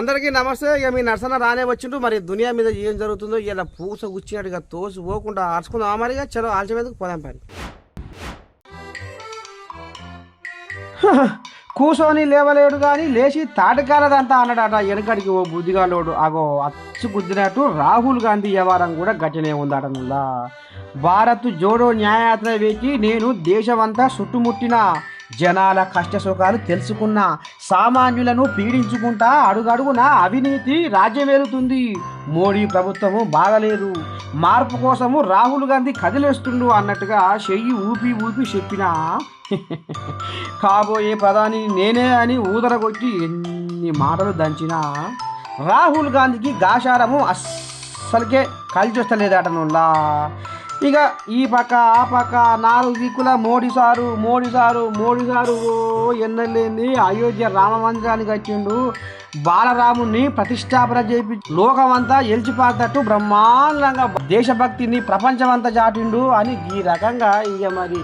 అందరికీ నమస్తే. ఇక మీ నర్సన రానే వచ్చిండు. మరి దునియా మీద ఏం జరుగుతుందో ఇలా పూస గుచ్చినట్టుగా తోసి పోకుండా ఆర్చుకుందాం మరిగా చలో ఆల్చమేందుకు పోదాం పని. కూసోని లేవలేడు కానీ లేచి తాటకాలదంతా అన్నాడట. వెనకడికి ఓ బుద్ధిగాలోడు. అగో అచ్చు గుద్దినట్టు రాహుల్ గాంధీ వ్యవహారం కూడా గట్టినే ఉందట భారత్ జోడో న్యాయయాత్ర వేచి నేను దేశమంతా చుట్టుముట్టిన జనాల కష్ట సుఖాలు తెలుసుకున్నా సామాన్యులను పీడించుకుంటా అడుగడుగున అవినీతి రాజ్యమేలుతుంది. మోడీ ప్రభుత్వము బాగలేదు. మార్పు కోసము రాహుల్ గాంధీ కదిలేస్తుండు అన్నట్టుగా చెయ్యి ఊపి ఊపి చెప్పినా. కాబోయే ప్రధాని నేనే అని ఊదరగొట్టి ఎన్ని మాటలు దంచినా. రాహుల్ గాంధీకి గాషారము అస్సలకే కలిసి వస్తలేదటనుల్లా ఇక ఈ పక్క ఆ పక్క నాలుగు దిక్కుల Modi sir Modi sir Modi sir ఓ అయోధ్య రామ మందిరానికి వచ్చిండు. బాలరాముని ప్రతిష్టాపన చేపి లోకమంతా ఎలిచిపాతట్టు బ్రహ్మాండంగా దేశభక్తిని ప్రపంచమంతా చాటిండు అని ఈ రకంగా ఇక మరి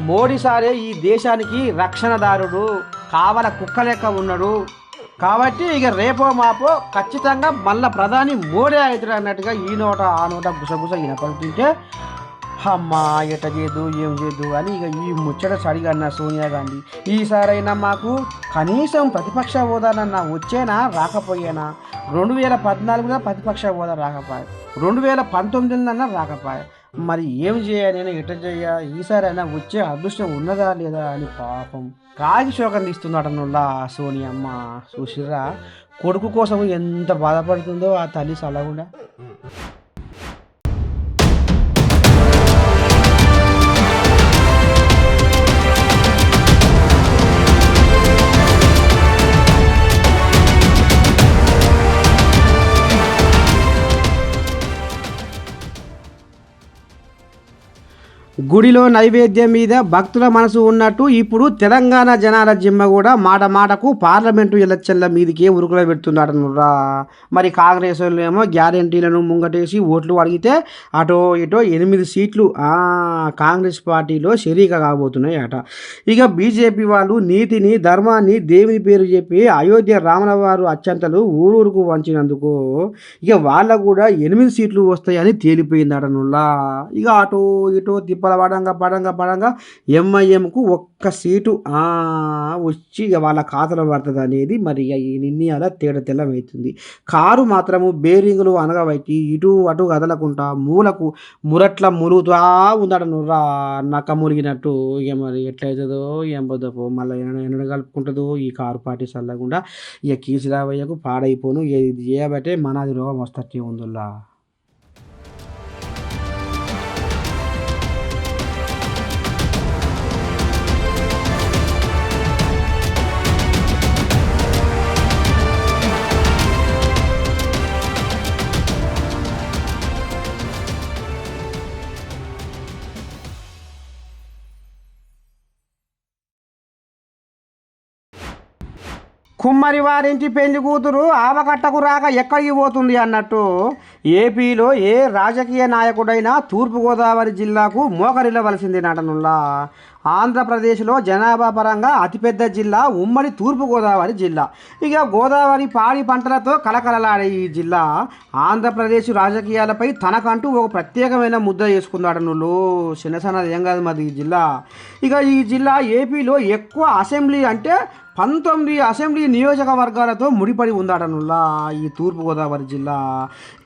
మోడీ సారే ఈ దేశానికి రక్షణదారుడు కావల కుక్క లెక్క ఉన్నాడు. కాబట్టి ఇక రేపో మాపో ఖచ్చితంగా మళ్ళా ప్రధాని మోడీ అవుతాడు అన్నట్టుగా ఈ నోట ఆ నోట గుసగుస వినపడుతుంటే అమ్మా ఎట చేయదు ఏం చేయదు అని ఇక ఈ ముచ్చట సరిగా సోనియా గాంధీ. ఈసారైనా మాకు కనీసం ప్రతిపక్ష హోదానన్నా వచ్చేనా రాకపోయేనా? రెండు వేల పద్నాలుగులో ప్రతిపక్ష హోదా రాకపోయా. రెండు వేల పంతొమ్మిదిలోనన్నా రాకపోయా. మరి ఏం చేయాలైనా ఎట చేయ ఈసారైనా వచ్చే అదృష్టం ఉన్నదా లేదా అని పాపం కాగి శోకం తీస్తున్నాడనుల్లా సోని సోనియమ్మ. చూసిర్రా? కొడుకు కోసం ఎంత బాధపడుతుందో ఆ తల్లి సలగుండా గుడిలో నైవేద్యం మీద భక్తుల మనసు ఉన్నట్టు ఇప్పుడు తెలంగాణ జనాల జిమ్మ కూడా మాట మాటకు పార్లమెంటు ఎలక్షన్ల మీదకే ఉరుకులో పెడుతున్నాడనురా మరి కాంగ్రెస్ వాళ్ళు ఏమో గ్యారంటీలను ముంగటేసి ఓట్లు అడిగితే అటో ఇటో ఎనిమిది సీట్లు కాంగ్రెస్ పార్టీలో షరీక కాబోతున్నాయి అట ఇక బీజేపీ వాళ్ళు నీతిని ధర్మాన్ని దేవుని పేరు చెప్పి అయోధ్య రామలవారు అత్యంతలు ఊరూరుకు వంచినందుకు ఇక వాళ్ళకు కూడా ఎనిమిది సీట్లు వస్తాయని తేలిపోయిందట ఇక అటో ఇటో తిప్ప పడంగా పడంగా పడంగా ఎంఐఎంకు ఒక్క సీటు వచ్చి ఇక వాళ్ళ ఖాతాలో పడుతుంది అనేది మరి ఇక ఈ నిర్ణయాల తేడా తెల్లమవుతుంది కారు మాత్రము బేరింగులు అనగబట్టి ఇటు అటు కదలకుండా మూలకు మురట్ల మురుగుతా ఉందట నుర్రా నక్క మురిగినట్టు ఇక మరి ఎట్లయితుందో ఏం పోద్దో మళ్ళీ ఎన కలుపుకుంటుందో ఈ కారు పార్టీ చల్లకుండా ఇక కీసిరావయ్యకు పాడైపోను ఇది చేయబట్టే మనది రోగం వస్తట్టే ఉందిలా కుమ్మరి వారింటి పెళ్ళి కూతురు ఆవకట్టకు రాక ఎక్కడికి పోతుంది అన్నట్టు ఏపీలో ఏ రాజకీయ నాయకుడైనా తూర్పుగోదావరి జిల్లాకు మోకరిల్లవలసింది నటనుల్లా. ఆంధ్రప్రదేశ్లో జనాభా పరంగా అతిపెద్ద జిల్లా ఉమ్మడి తూర్పుగోదావరి జిల్లా. ఇక గోదావరి పాడి పంటలతో కలకలలాడే ఈ జిల్లా ఆంధ్రప్రదేశ్ రాజకీయాలపై తనకంటూ ఒక ప్రత్యేకమైన ముద్ర చేసుకున్నాడు నువ్వు చిన్న సన్నది ఏం కాదు మాది ఈ జిల్లా. ఇక ఈ జిల్లా ఏపీలో ఎక్కువ అసెంబ్లీ అంటే పంతొమ్మిది అసెంబ్లీ నియోజకవర్గాలతో ముడిపడి ఉందటనుల్లా ఈ తూర్పుగోదావరి జిల్లా.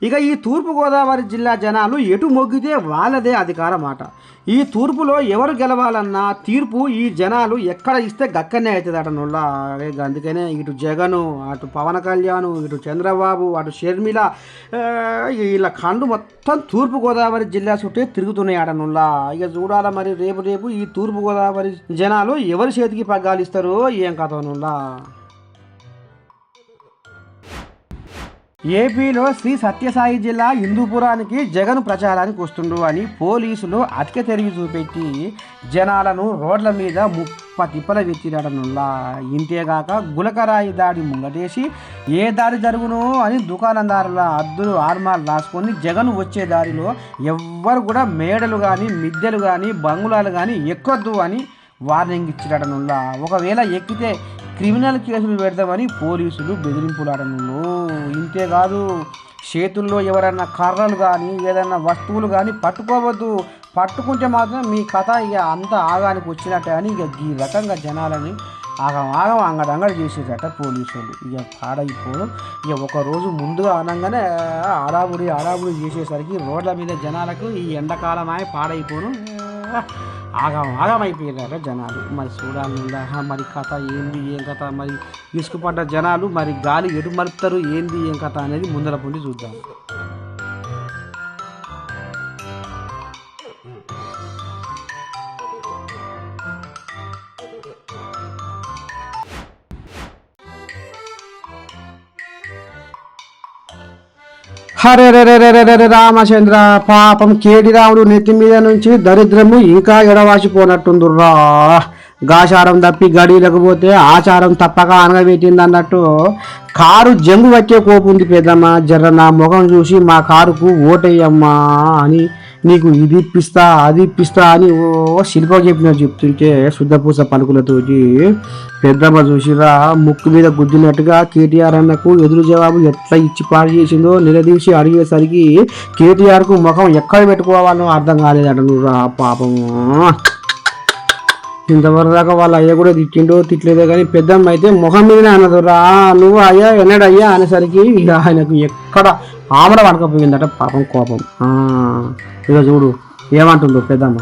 ఇక ఈ తూర్పుగోదావరి జిల్లా జనాలు ఎటు మొగ్గితే వాళ్ళదే అధికారం ఈ తూర్పులో ఎవరు గెలవాలన్నా తీర్పు ఈ జనాలు ఎక్కడ ఇస్తే గక్కనే అవుతుంది అటనుల్లా అందుకనే ఇటు జగను అటు పవన్ కళ్యాణ్ ఇటు చంద్రబాబు అటు షర్మిల వీళ్ళ కండు మొత్తం తూర్పుగోదావరి జిల్లా చుట్టే తిరుగుతున్నాయి అటనుల్లా ఇక చూడాల మరి రేపు రేపు ఈ తూర్పుగోదావరి జనాలు ఎవరి చేతికి పగ్గాలు ఇస్తారో ఏం కథనుల్లా ఏపీలో శ్రీ సత్యసాయి జిల్లా హిందూపురానికి జగన్ ప్రచారానికి వస్తుండు అని పోలీసులు అతిక తెరిగి చూపెట్టి జనాలను రోడ్ల మీద ముప్ప తిప్పల వెత్తిరడనుల్లా ఇంతేగాక గులకరాయి దాడి ముంగటేసి ఏ దారి జరుగును అని దుకాణదారుల అద్దులు ఆర్మాలు రాసుకొని జగన్ వచ్చే దారిలో ఎవ్వరు కూడా మేడలు కానీ మిద్దెలు కానీ బంగుళాలు కానీ ఎక్కొద్దు అని వార్నింగ్ ఇచ్చిరడనుల్లా ఒకవేళ ఎక్కితే క్రిమినల్ కేసులు పెడతామని పోలీసులు బెదిరింపులాడను ఇంతేకాదు చేతుల్లో ఎవరైనా కర్రలు కానీ ఏదైనా వస్తువులు కానీ పట్టుకోవద్దు. పట్టుకుంటే మాత్రం మీ కథ ఇక అంత ఆగానికి వచ్చినట్టే అని ఇక ఈ రకంగా జనాలని ఆగం ఆగం అంగడంగడ అంగడి చేసేదట పోలీసులు. ఇక పాడైపోవడం ఇక ఒకరోజు ముందుగా అనగానే ఆడాబుడి ఆడాబుడి చేసేసరికి రోడ్ల మీద జనాలకు ఈ ఎండాకాలం పాడైపోవడం ఆగం ఆగం జనాలు. మరి చూడాలిందా మరి కథ ఏంది ఏం కథ? మరి ఇసుకుపడ్డ జనాలు మరి గాలి ఎటు మలుపుతారు ఏంది ఏం కథ అనేది ముందర పొండి చూద్దాం. హరే రే రే రే రే రామచంద్ర పాపం కేడి రాముడు నెత్తి మీద నుంచి దరిద్రము ఇంకా ఎడవాసిపోనట్టుందిరా గాచారం తప్పి గడి పోతే ఆచారం తప్పక అనగబెట్టింది అన్నట్టు కారు జంగు వచ్చే కోపు ఉంది పెద్దమ్మ. జర్ర నా ముఖం చూసి మా కారుకు ఓటేయమ్మా అని నీకు ఇది ఇప్పిస్తా అది ఇప్పిస్తా అని ఓ శిల్ప చెప్పినట్టు చెప్తుంటే శుద్ధపూస పలుకులతోటి పెద్దమ్మ చూసిరా ముక్కు మీద గుద్దినట్టుగా కేటీఆర్ అన్నకు ఎదురు జవాబు ఎట్లా ఇచ్చి పాడు చేసిందో నిలదీసి అడిగేసరికి కేటీఆర్కు ముఖం ఎక్కడ పెట్టుకోవాలో అర్థం కాలేదట నువ్వు రా పాపం. ఇంతవరకు దాకా వాళ్ళ అయ్య కూడా తిట్టిండో తిట్టలేదో కానీ పెద్దమ్మ అయితే ముఖం మీదనే అన్నదు రా నువ్వు అయ్యా ఎన్నడయ్యా అనేసరికి ఇక ఆయనకు ఎక్కడ ఆమడ పడకపోయిందట పాపం కోపం. ఆ, ఇక చూడు ఏమంటుందో పెద్దమ్మ.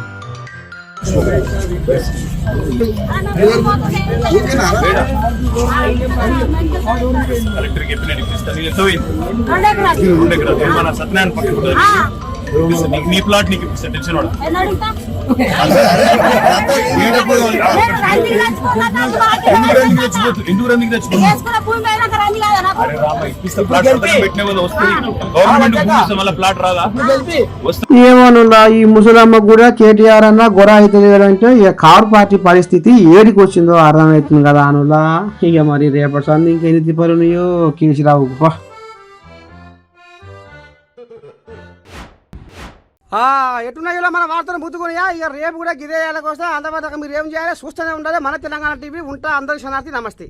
నీ ప్లాట్ నీకు వాడు ఎందుకు రందికి తెచ్చిపోతు ఏమోనులా ఈ ముసలమ్మ కూడా కేటీఆర్ అన్న గొర అవుతుంది అంటే ఇక కారు పార్టీ పరిస్థితి ఏడికి వచ్చిందో అర్థమవుతుంది కదా అనులా. ఇక మరి రేపటి సంది ఇంకెన్ని తిప్పలున్నాయో కేసీరావు పా. ఎట్టున్నాయో మన వార్తలు ముద్దుకున్నాయా ఇక రేపు కూడా గిదే వస్తే అంతవరకు మీరు ఏం చేయాలి? చూస్తూనే ఉండాలి. మన తెలంగాణ టీవీ ఉంటా అందరి శనార్థి నమస్తే.